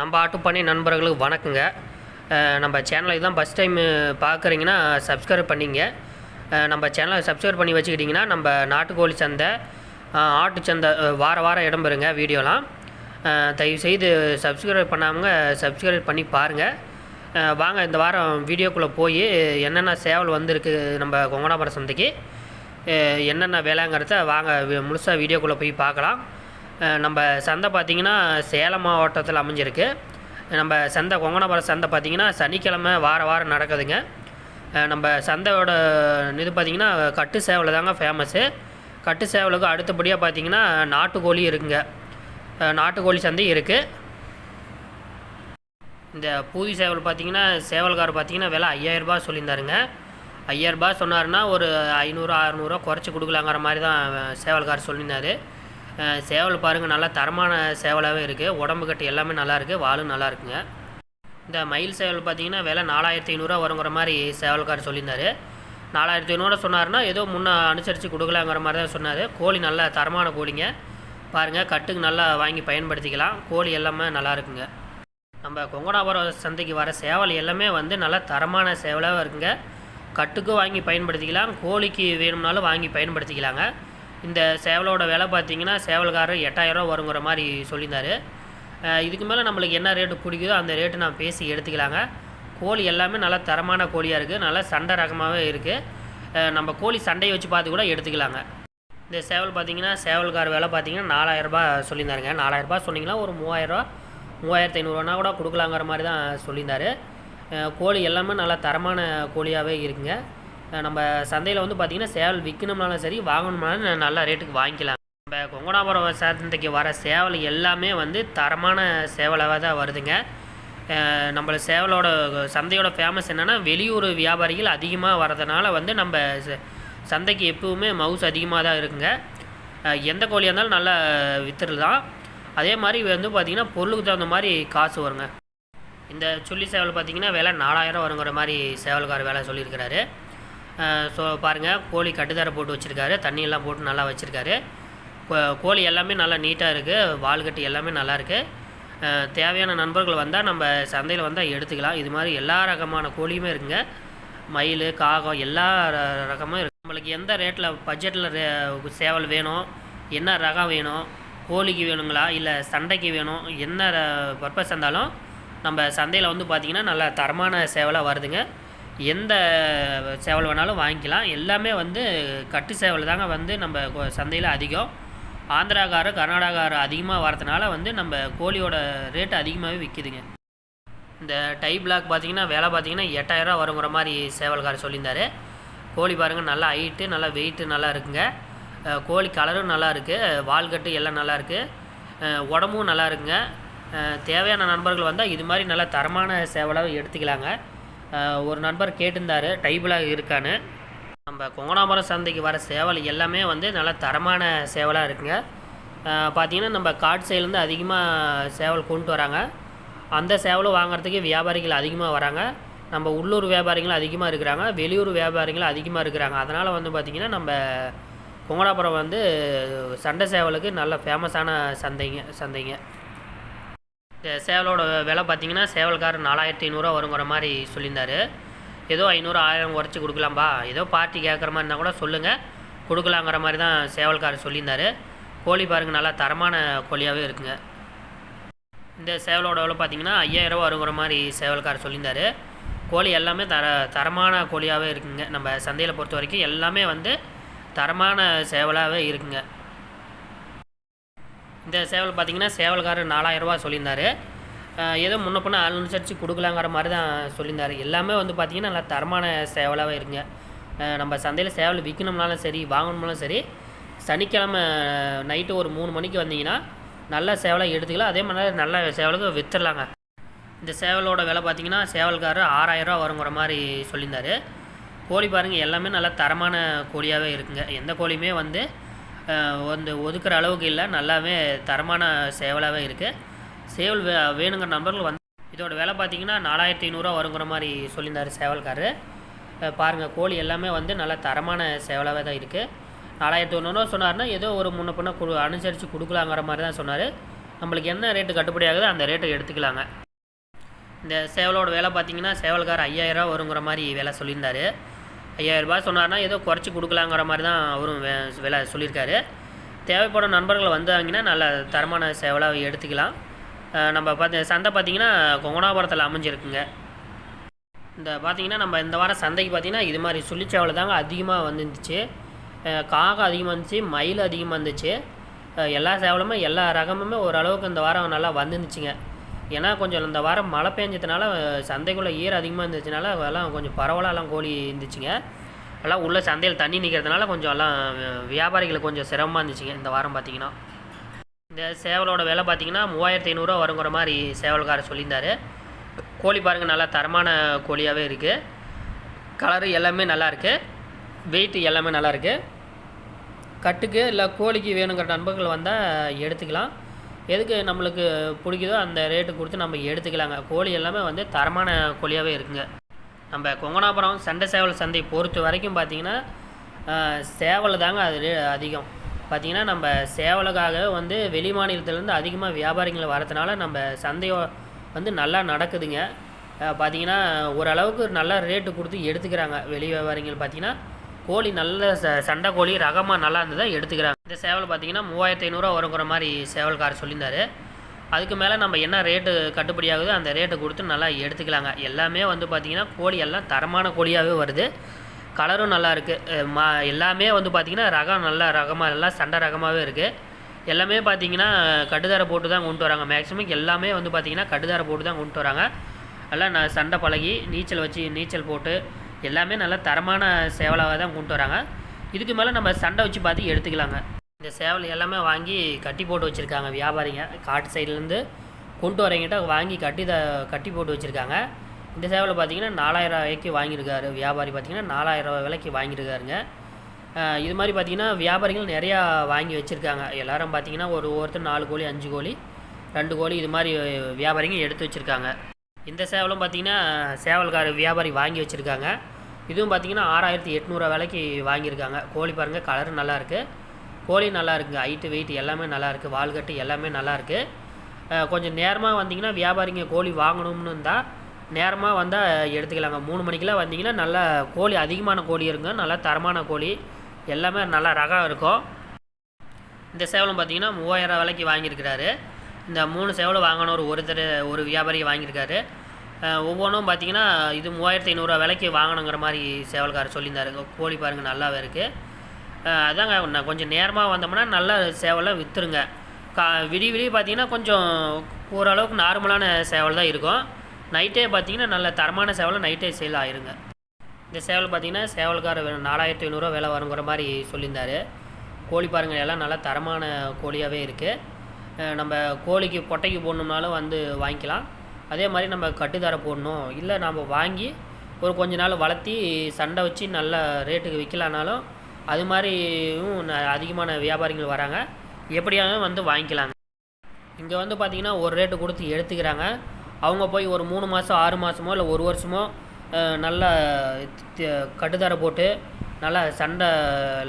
நம்ம ஆட்டுப்பண்ணை நண்பர்களுக்கு வணக்கங்க. நம்ம சேனலை தான் ஃபஸ்ட் டைம் பார்க்குறீங்கன்னா சப்ஸ்கிரைப் பண்ணிங்க. நம்ம சேனலை சப்ஸ்கிரைப் பண்ணி வச்சுக்கிட்டிங்கன்னா நம்ம நாட்டுக்கோழி சந்தை ஆட்டு சந்தை வார வாரம் இடம்பெறுங்க வீடியோலாம். தயவுசெய்து சப்ஸ்கிரைப் பண்ணாமங்க சப்ஸ்கிரைப் பண்ணி பாருங்கள் வாங்க இந்த வாரம் வீடியோக்குள்ளே போய் என்னென்ன சேவல் வந்திருக்கு நம்ம கொங்கனாபுரம் சந்தைக்கு என்னென்ன வேலைங்கிறத வாங்க முழுசாக வீடியோக்குள்ளே போய் பார்க்கலாம் நம்ம சந்தை பார்த்திங்கன்னா சேலம் மாவட்டத்தில் அமைஞ்சிருக்கு. நம்ம சந்தை கொங்கனாபுரம் சந்தை பார்த்திங்கன்னா சனிக்கிழமை வார வாரம் நடக்குதுங்க. நம்ம சந்தையோட இது பார்த்திங்கன்னா கட்டு சேவல் தாங்க ஃபேமஸ்ஸு கட்டு சேவலுக்கு அடுத்தபடியாக பார்த்திங்கன்னா நாட்டுக்கோழி இருக்குங்க. நாட்டுக்கோழி சந்தை இருக்குது இந்த பூதி சேவல் பார்த்தீங்கன்னா சேவல்கார் பார்த்தீங்கன்னா விலை ஐயாயிரரூபா சொல்லியிருந்தாருங்க. ஐயாயிரரூபா சொன்னார்னா ஒரு ஐநூறு அறநூறுவா குறைச்சி கொடுக்கலாங்கிற மாதிரி தான் சேவல்கார் சொல்லியிருந்தார். சேவல் பாருங்கள் நல்லா தரமான சேவலாகவே இருக்குது உடம்பு கட்டு எல்லாமே நல்லா இருக்குது வாலும் நல்லா இருக்குங்க. இந்த மயில் சேவல் பார்த்தீங்கன்னா விலை நாலாயிரத்தி ஐநூறுரூவா வருங்கிற மாதிரி சேவல்கார் சொல்லியிருந்தார். நாலாயிரத்தி ஐநூறுவா சொன்னார்னா ஏதோ முன்னே அனுசரித்து கொடுக்கலாங்கிற மாதிரி தான் சொன்னார். கோழி நல்ல தரமான கோழிங்க. பாருங்கள் கட்டுக்கு நல்லா வாங்கி பயன்படுத்திக்கலாம். கோழி எல்லாமே நல்லா இருக்குங்க. நம்ம கொங்கனாபுரம் சந்தைக்கு வர சேவல் எல்லாமே வந்து நல்லா தரமான சேவலாக இருக்குங்க. கட்டுக்கும் வாங்கி பயன்படுத்திக்கலாம். கோழிக்கு வேணும்னாலும் வாங்கி பயன்படுத்திக்கலாங்க. இந்த சேவலோட விலை பார்த்தீங்கன்னா சேவல்காரர் எட்டாயிரரூவா வருங்கிற மாதிரி சொல்லியிருந்தார். இதுக்கு மேலே நம்மளுக்கு என்ன ரேட்டு பிடிக்குதோ அந்த ரேட்டு நான் பேசி எடுத்துக்கலாங்க. கோழி எல்லாமே நல்ல தரமான கோழியாக இருக்குது நல்ல சண்டை ரகமாகவே இருக்குது நம்ம கோழி சண்டையை வச்சு பார்த்து கூட எடுத்துக்கலாங்க. இந்த சேவல் பார்த்தீங்கன்னா சேவல்கார் விலை பார்த்தீங்கன்னா நாலாயிரரூபா சொல்லியிருந்தாருங்க. நாலாயிரரூபா சொன்னிங்கன்னா ஒரு மூவாயிரரூவா மூவாயிரத்து ஐநூறுரூவா கூட கொடுக்கலாங்கிற மாதிரி தான் சொல்லியிருந்தார். கோழி எல்லாமே நல்லா தரமான கோழியாகவே இருக்குங்க. நம்ம சந்தையில் வந்து பார்த்திங்கன்னா சேவல் விற்கணும்னாலும் சரி வாங்கணும்னாலும் நல்ல ரேட்டுக்கு வாங்கிக்கலாம். நம்ம கொங்கனாபுரம் சந்தைக்கு வர சேவல் எல்லாமே வந்து தரமான சேவலாக தான் வருதுங்க. நம்மள சேவலோட சந்தையோட ஃபேமஸ் என்னென்னா வெளியூர் வியாபாரிகள் அதிகமாக வரதுனால வந்து நம்ம ச- சந்தைக்கு எப்பவுமே மவுஸ் அதிகமாக தான் இருக்குங்க. எந்த கோழியாக இருந்தாலும் நல்லா விற்றுலாம் அதே மாதிரி வந்து பார்த்திங்கன்னா பொருளுக்கு தகுந்த மாதிரி காசு வருங்க. இந்த சுள்ளி சேவல் பார்த்திங்கன்னா விலை நாலாயிரம் வருங்கிற மாதிரி சேவல்கார் வேலை சொல்லியிருக்கிறாரு. ஸோ பாருங்கள் கோழி கட்டுத்தரை போட்டு வச்சுருக்காரு. தண்ணியெல்லாம் போட்டு நல்லா வச்சுருக்காரு. கோழி எல்லாமே நல்லா நீட்டாக இருக்குது வால்கட்டு எல்லாமே நல்லா இருக்குது தேவையான நண்பர்கள் வந்தால் நம்ம சந்தையில் வந்தால் எடுத்துக்கலாம். இது மாதிரி எல்லா ரகமான கோழியுமே இருக்குங்க. மயில் காகம் எல்லா ர- ரகமும் இருக்குது நம்மளுக்கு எந்த ரேட்டில் பட்ஜெட்டில் சேவல் வேணும் என்ன ரகம் வேணும் கோழிக்கு வேணுங்களா இல்லை சண்டைக்கு வேணும் என்ன பர்பஸ் இருந்தாலும் நம்ம சந்தையில் வந்து பார்த்திங்கன்னா நல்ல தரமான சேவலாக வருதுங்க. எந்த சேவல் வேணாலும் வாங்கிக்கலாம். எல்லாமே வந்து கட்டு சேவல் தாங்க வந்து நம்ம சந்தையில் அதிகம். ஆந்திராக்காரு கர்நாடகாரு அதிகமாக வரதுனால வந்து நம்ம கோழியோட ரேட்டு அதிகமாகவே விற்கிதுங்க இந்த டை பிளாக் பார்த்தீங்கன்னா வேலை பார்த்தீங்கன்னா எட்டாயிரரூவா வருங்கிற மாதிரி சேவல்காரர் சொல்லியிருந்தார். கோழி பாருங்கள் நல்லா ஹைட்டு நல்லா வெயிட்டு நல்லா இருக்குங்க. கோழி கலரும் நல்லா இருக்குது வால்கட்டு எல்லாம் நல்லா இருக்குது உடம்பும் நல்லா இருக்குங்க. தேவையான நண்பர்கள் வந்தால் இது மாதிரி நல்லா தரமான சேவலாக எடுத்துக்கலாங்க. ஒரு நண்பர் கேட்டிருந்தார் டைபிளாக இருக்கான்னு. நம்ம கொங்கனாபுரம் சந்தைக்கு வர சேவல் எல்லாமே வந்து நல்ல தரமான சேவலாக இருக்குங்க. பார்த்தீங்கன்னா நம்ம காட் சைட்லேருந்து அதிகமாக சேவல் கொண்டு வராங்க. அந்த சேவலும் வாங்குறதுக்கு வியாபாரிகள் அதிகமாக வராங்க. நம்ம உள்ளூர் வியாபாரிகளும் அதிகமாக இருக்கிறாங்க. வெளியூர் வியாபாரிகளும் அதிகமாக இருக்கிறாங்க. அதனால் வந்து பார்த்திங்கன்னா நம்ம கொங்கடாபுரம் வந்து சண்டை சேவலுக்கு நல்ல ஃபேமஸான சந்தைங்க சந்தைங்க. சேவலோட விலை பார்த்தீங்கன்னா சேவல்காரர் நாலாயிரத்தி ஐநூறுரூவா வருங்கிற மாதிரி சொல்லியிருந்தார். ஏதோ ஐநூறு ஆயிரம் குறைச்சி கொடுக்கலாம்பா. ஏதோ பார்ட்டி கேட்குற இருந்தால் கூட சொல்லுங்கள் கொடுக்கலாங்கிற மாதிரி தான் சேவல்காரர் சொல்லியிருந்தாரு. கோழி பாருங்கள் நல்லா தரமான கோழியாகவே இருக்குங்க. இந்த சேவலோட விலை பார்த்தீங்கன்னா ஐயாயிரரூவா வருங்கிற மாதிரி சேவல்காரர் சொல்லியிருந்தாரு. கோழி எல்லாமே தர தரமான கோழியாகவே இருக்குங்க. நம்ம சந்தையில் பொறுத்த வரைக்கும் எல்லாமே வந்து தரமான சேவலாகவே இருக்குங்க. இந்த சேவல் பார்த்தீங்கன்னா சேவல்காரர் நாலாயிரரூவா சொல்லியிருந்தாரு. ஏதோ முன்ன பின்ன அனுசரித்து கொடுக்கலாங்கிற மாதிரி தான் சொல்லியிருந்தார். எல்லாமே வந்து பார்த்திங்கன்னா நல்லா தரமான சேவலாகவே இருங்க. நம்ம சந்தையில் சேவல் விற்கணும்னாலும் சரி வாங்கணும்னாலும் சரி சனிக்கிழமை நைட்டு ஒரு மூணு மணிக்கு வந்தீங்கன்னா நல்ல சேவலாக எடுத்துக்கலாம். அதே மாதிரி நல்ல சேவலுக்கு விற்றுலாங்க இந்த சேவலோட விலை பார்த்திங்கன்னா சேவல்காரர் ஆறாயிரரூவா வருங்கிற மாதிரி சொல்லியிருந்தாரு. கோழி பாருங்கள் எல்லாமே நல்லா தரமான கோழியாகவே இருக்குங்க. எந்த கோழியுமே வந்து வந்து ஒதுக்குற அளவுக்கு இல்லை. நல்லாவே தரமான சேவலாகவே இருக்குது சேவல் வே வேணுங்கிற நம்பர்கள் வந்து இதோட விலை பார்த்தீங்கன்னா நாலாயிரத்தி ஐநூறுரூவா வருங்கிற மாதிரி சொல்லியிருந்தார் சேவல்காரரு பாருங்கள் கோழி எல்லாமே வந்து நல்ல தரமான சேவலாகவே தான் இருக்குது நாலாயிரத்தி ஐநூறுரூவா சொன்னார்னா ஏதோ ஒரு முன்ன பின்ன கொடு அனுசரித்து கொடுக்கலாங்கிற மாதிரி தான் சொன்னார். நம்மளுக்கு என்ன ரேட்டு கட்டுப்படி ஆகுதோ அந்த ரேட்டை எடுத்துக்கலாங்க. இந்த சேவலோட விலை பார்த்தீங்கன்னா சேவல்கார் ஐயாயிரரூவா வருங்கிற மாதிரி விலை சொல்லியிருந்தார். ஐயாயிரரூபா சொன்னார்னா ஏதோ குறைச்சி கொடுக்கலாங்கிற மாதிரி தான் அவரும் வே- விலை சொல்லியிருக்காரு. தேவைப்படும் நண்பர்கள் வந்தாங்கன்னா நல்ல தரமான சேவலாக எடுத்துக்கலாம். நம்ம பார்த்து சந்தை பார்த்திங்கன்னா கொங்கணாபுரத்தில் அமைஞ்சிருக்குங்க. இந்த பார்த்திங்கன்னா நம்ம இந்த வாரம் சந்தைக்கு பார்த்தீங்கன்னா இது மாதிரி சுள்ளிச்சேவலை தாங்க அதிகமாக வந்துருந்துச்சு. காகம் அதிகமாக இருந்துச்சு மயில் அதிகமாக இருந்துச்சு. எல்லா சேவலுமே எல்லா ரகமுமே ஓரளவுக்கு இந்த வாரம் நல்லா வந்துருந்துச்சுங்க. ஏன்னா கொஞ்சம் இந்த வாரம் மழை பெஞ்சதுனால சந்தைக்குள்ளே ஈர அதிகமாக இருந்துச்சுனால எல்லாம் கொஞ்சம் பரவலாக எல்லாம் கோழி இருந்துச்சுங்க. எல்லாம் உள்ள சந்தையில் தண்ணி நிற்கிறதுனால கொஞ்சம் எல்லாம் வியாபாரிகளுக்கு கொஞ்சம் சிரமமாக இருந்துச்சுங்க இந்த வாரம் பார்த்திங்கன்னா இந்த சேவலோட விலை பார்த்தீங்கன்னா மூவாயிரத்தி ஐநூறுரூவா வருங்கிற மாதிரி சேவல்காரர் சொல்லியிருந்தார். கோழி பாருங்கள் நல்லா தரமான கோழியாகவே இருக்குது கலரு எல்லாமே நல்லாயிருக்கு வெயிட் எல்லாமே நல்லாயிருக்கு கட்டுக்கு இல்லை கோழிக்கு வேணுங்கிற நண்பர்கள் வந்தால் எடுத்துக்கலாம். எதுக்கு நம்மளுக்கு பிடிக்குதோ அந்த ரேட்டு கொடுத்து நம்ம எடுத்துக்கலாங்க. கோழி எல்லாமே வந்து தரமான கோழியாகவே இருக்குங்க. நம்ம கொங்கனாபுரம் சண்டை சேவல் சந்தை பொறுத்த வரைக்கும் பார்த்திங்கன்னா சேவலை சேவல் தாங்க அது ரே- அதிகம். பார்த்திங்கன்னா நம்ம சேவலுக்காக வந்து வெளி மாநிலத்திலேருந்து அதிகமாக வியாபாரிகள் வரதுனால நம்ம சந்தையோ வந்து நல்லா நடக்குதுங்க. பார்த்திங்கன்னா பார்த்தீங்கன்னா ஓரளவுக்கு நல்ல ரேட்டு கொடுத்து எடுத்துக்கிறாங்க வெளி வியாபாரிகள் பார்த்திங்கன்னா கோழி நல்ல ச சண்டை கோழி ரகமாக நல்லா இருந்ததா எடுத்துக்கிறாங்க. இந்த சேவல் பார்த்தீங்கன்னா மூவாயிரத்து ஐநூறுரூவா வருங்கிற மாதிரி சேவல்காரர் சொல்லியிருந்தாரு. அதுக்கு மேலே நம்ம என்ன ரேட்டு கட்டுப்படி ஆகுதோ அந்த ரேட்டை கொடுத்து நல்லா எடுத்துக்கலாங்க. எல்லாமே வந்து பார்த்திங்கன்னா கோழி எல்லாம் தரமான கோழியாகவே வருது. கலரும் நல்லா இருக்குது மா எல்லாமே வந்து பார்த்திங்கன்னா ரகம் நல்லா ரகமாக எல்லாம் சண்டை ரகமாகவே இருக்குது எல்லாமே பார்த்தீங்கன்னா கட்டுதாரை போட்டு தான் கொண்டு வராங்க. மேக்ஸிமம் எல்லாமே வந்து பார்த்திங்கன்னா கட்டுதாரை போட்டு தான் கொண்டு வராங்க. எல்லாம் நான் சண்டை பழகி நீச்சல் வச்சு நீச்சல் போட்டு எல்லாமே நல்ல தரமான சேவலாக தான் கொண்டு வராங்க. இதுக்கு மேலே நம்ம சண்டை வச்சு பார்த்து எடுத்துக்கலாங்க. இந்த சேவல் எல்லாமே வாங்கி கட்டி போட்டு வச்சுருக்காங்க வியாபாரிங்க. காட்டு சைட்லேருந்து கொண்டு வரவங்கிட்ட வாங்கி கட்டி த கட்டி போட்டு வச்சுருக்காங்க. இந்த சேவலை பார்த்தீங்கன்னா நாலாயிரம் ரூபாய்க்கு வாங்கியிருக்காரு. வியாபாரி பார்த்தீங்கன்னா நாலாயிரம் ரூபா விலைக்கு வாங்கியிருக்காருங்க. இது மாதிரி பார்த்திங்கன்னா வியாபாரிகள் நிறையா வாங்கி வச்சுருக்காங்க. எல்லோரும் பார்த்தீங்கன்னா ஒரு ஒருத்தர் நாலு கோழி அஞ்சு கோழி ரெண்டு கோழி இது மாதிரி வியாபாரிங்க எடுத்து வச்சுருக்காங்க. இந்த சேவலும் பார்த்தீங்கன்னா சேவல்கார வியாபாரி வாங்கி வச்சுருக்காங்க. இதுவும் பார்த்தீங்கன்னா ஆறாயிரத்தி எட்நூறுவா விலைக்கு வாங்கியிருக்காங்க. கோழி பாருங்கள் கலர் நல்லாயிருக்கு கோழி நல்லா இருக்குங்க ஹைட்டு வெயிட் எல்லாமே நல்லாயிருக்கு வால்கட்டு எல்லாமே நல்லாயிருக்கு கொஞ்சம் நேரமாக வந்தீங்கன்னா வியாபாரிங்க கோழி வாங்கணும்னு இருந்தால் நேரமாக வந்தால் எடுத்துக்கலாங்க. மூணு மணிக்கெல்லாம் வந்தீங்கன்னா நல்லா கோழி அதிகமான கோழி இருக்குங்க நல்லா தரமான கோழி. எல்லாமே நல்லா ரகம் இருக்கும். இந்த சேவலும் பார்த்தீங்கன்னா மூவாயிரம் விலைக்கு வாங்கியிருக்கிறாரு. இந்த மூணு சேவலும் வாங்கின ஒரு ஒருத்தர் ஒரு வியாபாரி வாங்கியிருக்காரு. ஒவ்வொன்றும் பார்த்தீங்கன்னா இது மூவாயிரத்தி ஐநூறுரூவா விலைக்கு வாங்கணுங்கிற மாதிரி சேவல்காரர் சொல்லியிருந்தாரு. கோழி பாருங்கள் நல்லாவே இருக்குது அதாங்க நான் கொஞ்சம் நேரமாக வந்தோம்னா நல்ல சேவலாம் விற்றுருங்க கா விடிய விடிய பார்த்தீங்கன்னா கொஞ்சம் ஓரளவுக்கு நார்மலான சேவல் தான் இருக்கும். நைட்டே பார்த்தீங்கன்னா நல்ல தரமான சேவலை நைட்டே சேல் ஆயிருங்க. இந்த சேவல் பார்த்தீங்கன்னா சேவல்கார நாலாயிரத்தி ஐநூறுரூவா விலை வருங்கிற மாதிரி சொல்லியிருந்தாரு. கோழி பாருங்கள் எல்லாம் நல்லா தரமான கோழியாகவே இருக்குது நம்ம கோழிக்கு பொட்டைக்கு போடணும்னாலும் வந்து வாங்கிக்கலாம். அதே மாதிரி நம்ம கட்டுத்தர போடணும். இல்லை நம்ம வாங்கி ஒரு கொஞ்ச நாள் வளர்த்தி சண்டை வச்சு நல்ல ரேட்டுக்கு விற்கலானாலும் அது மாதிரியும் ந- அதிகமான வியாபாரிகள் வராங்க. எப்படியாவது வந்து வாங்கிக்கலாங்க. இங்கே வந்து பார்த்திங்கன்னா ஒரு ரேட்டு கொடுத்து எடுத்துக்கிறாங்க. அவங்க போய் ஒரு மூணு மாதம் ஆறு மாதமோ இல்லை ஒரு வருஷமோ நல்லா நல்ல கட்டுத்தர போட்டு நல்லா சண்டை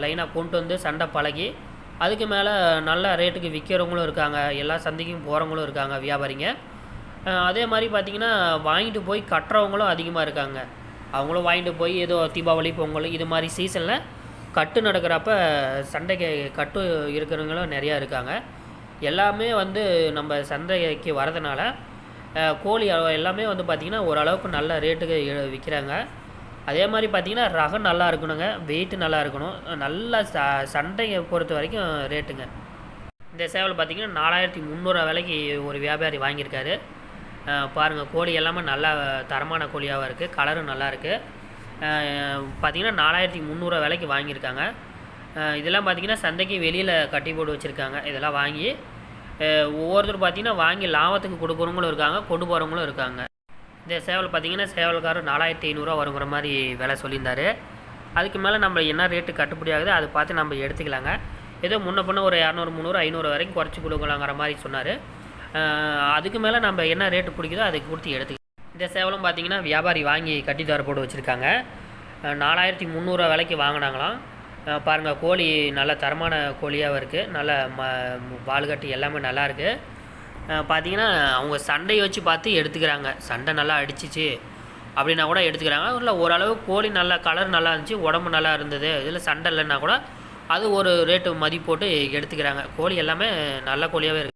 லைனாக கொண்டு வந்து சண்டை பழகி அதுக்கு மேலே நல்ல ரேட்டுக்கு விற்கிறவங்களும் இருக்காங்க. எல்லா சந்தைக்கும் போகிறவங்களும் இருக்காங்க வியாபாரிங்க. அதே மாதிரி பார்த்தீங்கன்னா வாங்கிட்டு போய் கட்டுறவங்களும் அதிகமாக இருக்காங்க. அவங்களும் வாங்கிட்டு போய் ஏதோ தீபாவளி பொங்கல் இது மாதிரி சீசனில் கட்டு நடக்கிறப்ப சண்டைக்கு கட்டு இருக்கிறவங்களும் நிறையா இருக்காங்க. எல்லாமே வந்து நம்ம சந்தைக்கு வரதுனால கோழி அளவு எல்லாமே வந்து பார்த்திங்கன்னா ஓரளவுக்கு நல்ல ரேட்டுக்கு விற்கிறாங்க அதே மாதிரி பார்த்திங்கன்னா ரகம் நல்லா இருக்கணுங்க. வெயிட்டு நல்லா இருக்கணும். நல்லா ச சண்டையை பொறுத்த வரைக்கும் ரேட்டுங்க. இந்த சேவல் பார்த்திங்கன்னா நாலாயிரத்தி முந்நூறுரூவா விலைக்கு ஒரு வியாபாரி வாங்கியிருக்காரு. பாருங்கள் கோழி எல்லாமே நல்லா தரமான கோழியாகவும் இருக்குது கலரும் நல்லா இருக்குது பார்த்திங்கன்னா நாலாயிரத்தி முந்நூறுவா விலைக்கு வாங்கியிருக்காங்க. இதெல்லாம் பார்த்திங்கன்னா சந்தைக்கு வெளியில் கட்டி போட்டு வச்சுருக்காங்க இதெல்லாம் வாங்கி. ஒவ்வொருத்தரும் பார்த்திங்கன்னா வாங்கி லாபத்துக்கு கொடுக்குறவங்களும் இருக்காங்க கொண்டு போகிறவங்களும் இருக்காங்க. இந்த சேவல் பார்த்தீங்கன்னா சேவல்காரர் நாலாயிரத்தி ஐநூறுரூவா வருங்கிற மாதிரி விலை சொல்லியிருந்தார். அதுக்கு மேலே நம்ம என்ன ரேட்டு கட்டுப்படி ஆகுதோ அதை பார்த்து நம்ம எடுத்துக்கலாங்க. ஏதோ முன்ன பின்ன ஒரு இரநூறு முந்நூறு ஐநூறு வரைக்கும் குறைச்சி கொடுக்கலாங்கிற மாதிரி சொன்னார். அதுக்கு மேலே நம்ம என்ன ரேட்டு பிடிக்குதோ அதை கொடுத்து எடுத்துக்கலாம். இந்த சேவலும் பார்த்திங்கன்னா வியாபாரி வாங்கி கட்டி தர போட்டு வச்சுருக்காங்க. நாலாயிரத்தி முந்நூறுரூவா விலைக்கு வாங்கினாங்களாம். பாருங்கள் கோழி நல்ல தரமான கோழியாகவும் இருக்குது நல்ல ம வால்கட்டு எல்லாமே நல்லா இருக்குது பார்த்தீங்கன்னா அவங்க சண்டையை வச்சு பார்த்து எடுத்துக்கிறாங்க. சண்டை நல்லா அடிச்சிச்சு அப்படின்னா கூட எடுத்துக்கிறாங்க. இல்லை ஓரளவு கோழி நல்லா கலர் நல்லா இருந்துச்சு உடம்பு நல்லா இருந்தது. இதில் சண்டை இல்லைன்னா கூட அது ஒரு ரேட்டு மதிப்பு போட்டு எடுத்துக்கிறாங்க. கோழி எல்லாமே நல்ல கோழியாகவே இருக்குது